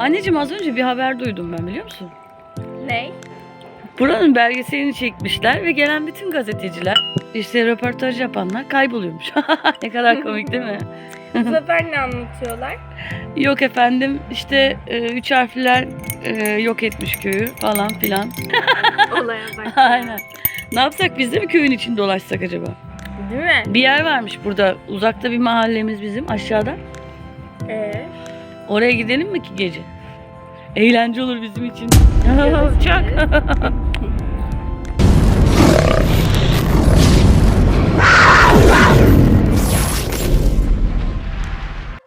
Anneciğim az önce bir haber duydum ben biliyor musun? Ne? Buranın belgeselini çekmişler ve gelen bütün gazeteciler işte röportaj yapanlar kayboluyormuş. ne kadar komik değil mi? Bu sefer ne anlatıyorlar? Yok efendim işte e, üç harfler e, yok etmiş köyü falan filan. Olaya bak. Aynen. Ne yapsak biz de mi köyün içinde dolaşsak acaba? Değil mi? Bir yer varmış burada. Uzakta bir mahallemiz bizim aşağıda. Ee, Oraya gidelim mi ki gece? Eğlence olur bizim için. Yarası Çak.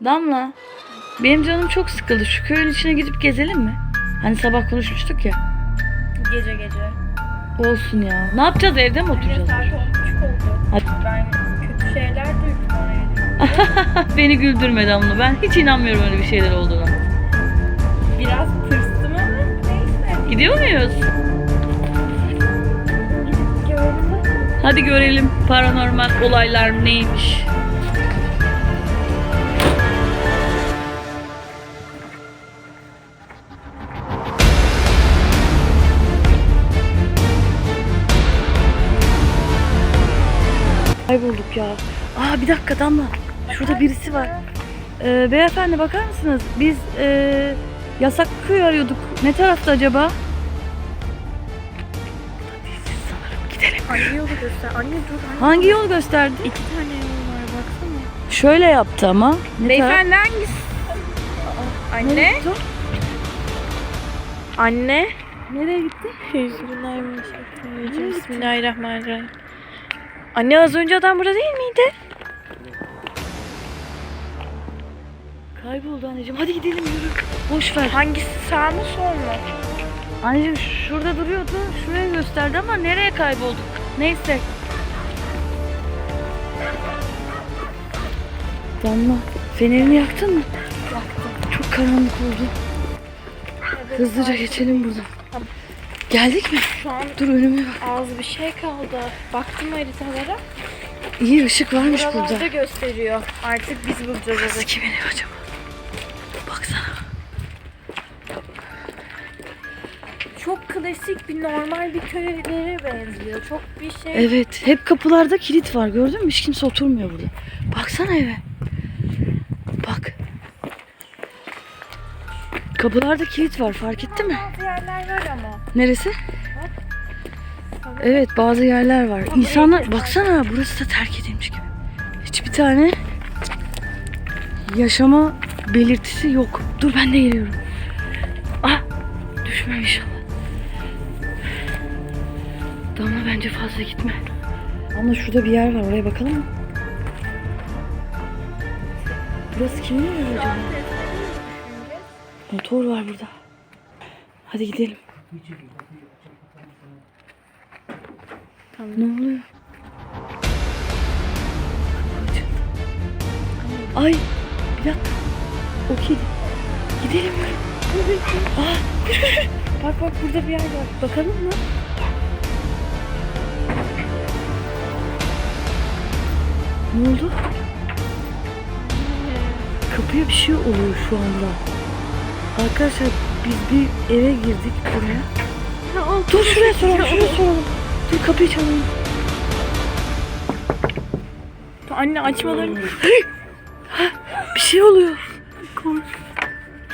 Damla, benim canım çok sıkıldı. Şu köyün içine gidip gezelim mi? Hani sabah konuşmuştuk ya. gece gece. Olsun ya. Ne yapacağız evde mi Anne oturacağız? saat 10.30 oldu. Hadi. Ben kötü şeyler duydum. Beni güldürme Damla. Ben hiç inanmıyorum öyle bir şeyler olduğuna. Biraz tırstım ama neyse. Gidiyor muyuz? Hadi görelim paranormal olaylar neymiş. Kaybolduk ya. Aa bir dakika Damla. Şurada birisi var. Ee, beyefendi bakar mısınız? Biz ee, yasak köy arıyorduk. Ne tarafta acaba? Hangi yolu göster? Anne dur. Hangi? Hangi yol gösterdi? İki tane yol var baksana. Şöyle yaptı ama. Ne taraf? Beyefendi hangisi? Anne? Nereye gitti o? Anne. Nereye gitti? Bismillahirrahmanirrahim. Bismillahirrahmanirrahim. Anne az önce adam burada değil miydi? Kayboldu anneciğim. Hadi gidelim yürü. Boş ver. Hangisi sağ mı sol mu? Anneciğim şurada duruyordu. Şuraya gösterdi ama nereye kaybolduk? Neyse. Damla fenerini yaktın mı? Yaktım. Çok karanlık oldu. Hızlıca geçelim buradan. Tamam. Geldik mi? Şu an Dur önüme bak. az bir şey kaldı. Baktım haritalara. İyi ışık varmış Buralarda burada. gösteriyor. Artık biz bulacağız Kız evet. kimin acaba? Çok klasik bir normal bir köylere benziyor. Çok bir şey. Evet, hep kapılarda kilit var. Gördün mü? Hiç kimse oturmuyor burada. Baksana eve. Bak. Kapılarda kilit var. Fark etti mi? Bazı yerler var ama. Neresi? Evet, bazı yerler var. İnsanlar baksana burası da terk edilmiş gibi. Hiçbir tane yaşama belirtisi yok. Dur ben de geliyorum. Ah! Düşmem inşallah. Damla bence fazla gitme. Ama şurada bir yer var. Oraya bakalım mı? Burası kimin evi acaba? Motor var burada. Hadi gidelim. Tamam. Ne oluyor? Ay bir dakika. O. Gidelim mi? Aa, Bak bak burada bir yer var. bakalım mı? Ne oldu? Kapıya bir şey oluyor şu anda. Arkadaşlar biz bir eve girdik buraya. Dur şuraya soralım, şuraya soralım. Dur kapıyı çalalım. Anne açmalarını. Bir şey oluyor.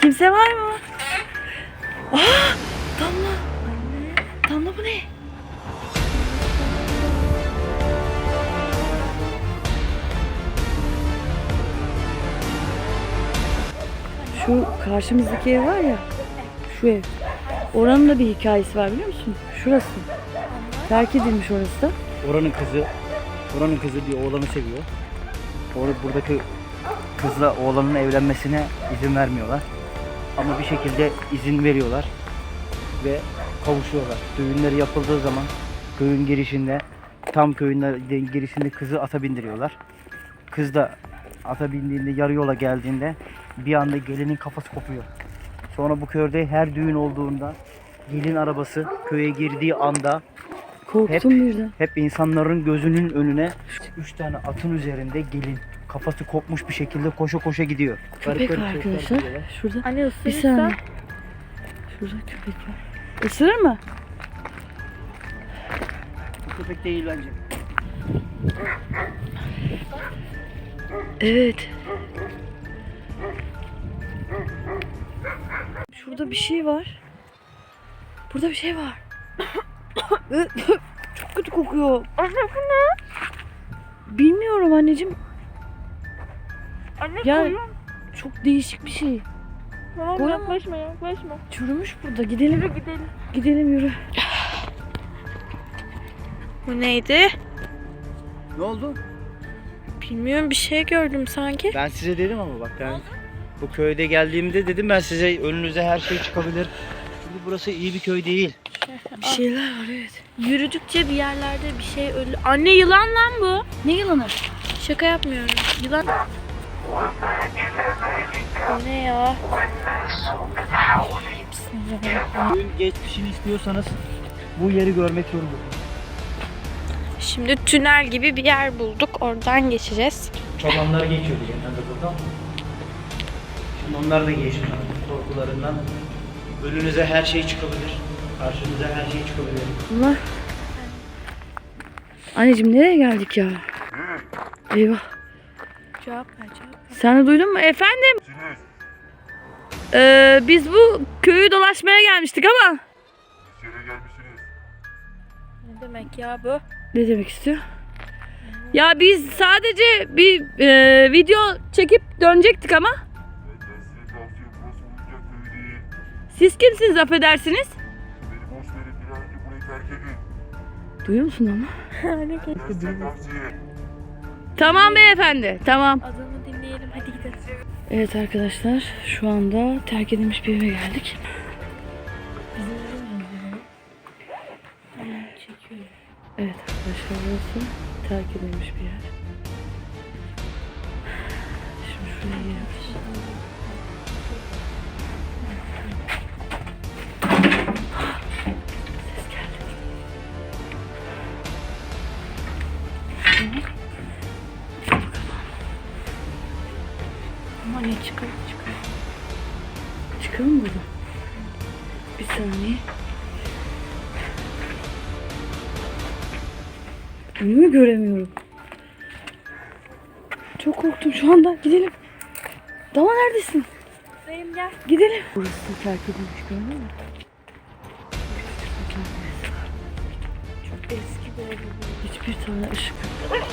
Kimse var mı? Aa, Damla. Damla bu ne? Şu karşımızdaki ev var ya. Şu ev. Oranın da bir hikayesi var biliyor musun? Şurası. Terk edilmiş orası da. Oranın kızı, oranın kızı bir oğlanı seviyor. Orada buradaki kızla oğlanın evlenmesine izin vermiyorlar. Ama bir şekilde izin veriyorlar ve kavuşuyorlar. Düğünleri yapıldığı zaman köyün girişinde, tam köyün girişinde kızı ata bindiriyorlar. Kız da ata bindiğinde yarı yola geldiğinde bir anda gelinin kafası kopuyor. Sonra bu köyde her düğün olduğunda gelin arabası köye girdiği anda Korktum birden. hep insanların gözünün önüne üç tane atın üzerinde gelin kafası kopmuş bir şekilde koşa koşa gidiyor. Köpek Garip var arkadaşlar. Şurada. Anne Bir ısırırsa saniye. Şurada köpek var. Isırır mı? Köpek değil bence. Evet. Şurada bir şey var. Burada bir şey var. Çok kötü kokuyor. Anne bu ne? Bilmiyorum anneciğim. Anne Ya- koyun. Çok değişik bir şey. Tamam koyun mu? yaklaşma yaklaşma. Çürümüş burada. Gidelim. Yürü gidelim. Gidelim yürü. Bu neydi? Ne oldu? Bilmiyorum bir şey gördüm sanki. Ben size dedim ama bak ben bu köyde geldiğimde dedim ben size önünüze her şey çıkabilir. Çünkü burası iyi bir köy değil. Bir şeyler var evet. Yürüdükçe bir yerlerde bir şey ölü. Anne yılan lan bu. Ne yılanı? Şaka yapmıyorum. Yılan. Bu ne ya? Köyün geçmişini istiyorsanız bu yeri görmek zorundasınız. Şimdi tünel gibi bir yer bulduk. Oradan geçeceğiz. Çobanlar geçiyordu genelde buradan. Şimdi onlar da geçti korkularından. Önünüze her şey çıkabilir. Karşınıza her şey çıkabilir. Bunlar. Anneciğim nereye geldik ya? Eyvah. Cevap ver cevap. Sen de duydun mu? Efendim? Ee, biz bu köyü dolaşmaya gelmiştik ama. Ne demek ya bu? Ne demek istiyor? Ya biz sadece bir e, video çekip dönecektik ama. Siz kimsiniz affedersiniz? Beni boş verin bir an önce burayı terk edin. Duyuyor musun ama? Size tavsiye. Tamam beyefendi tamam. Adını dinleyelim hadi gidelim. Evet arkadaşlar şu anda terk edilmiş bir eve geldik. Evet arkadaşlar burası terk edilmiş bir yer. Şimdi şuraya girelim. Ama ne çıkar çıkar. Çıkalım mı buradan? Bir saniye. Önümü göremiyorum. Çok korktum şu anda. Gidelim. Dama neredesin? Sayın gel. Gidelim. Burası terk edilmiş gördün mü? Eski bir bu. Hiçbir tane ışık yok.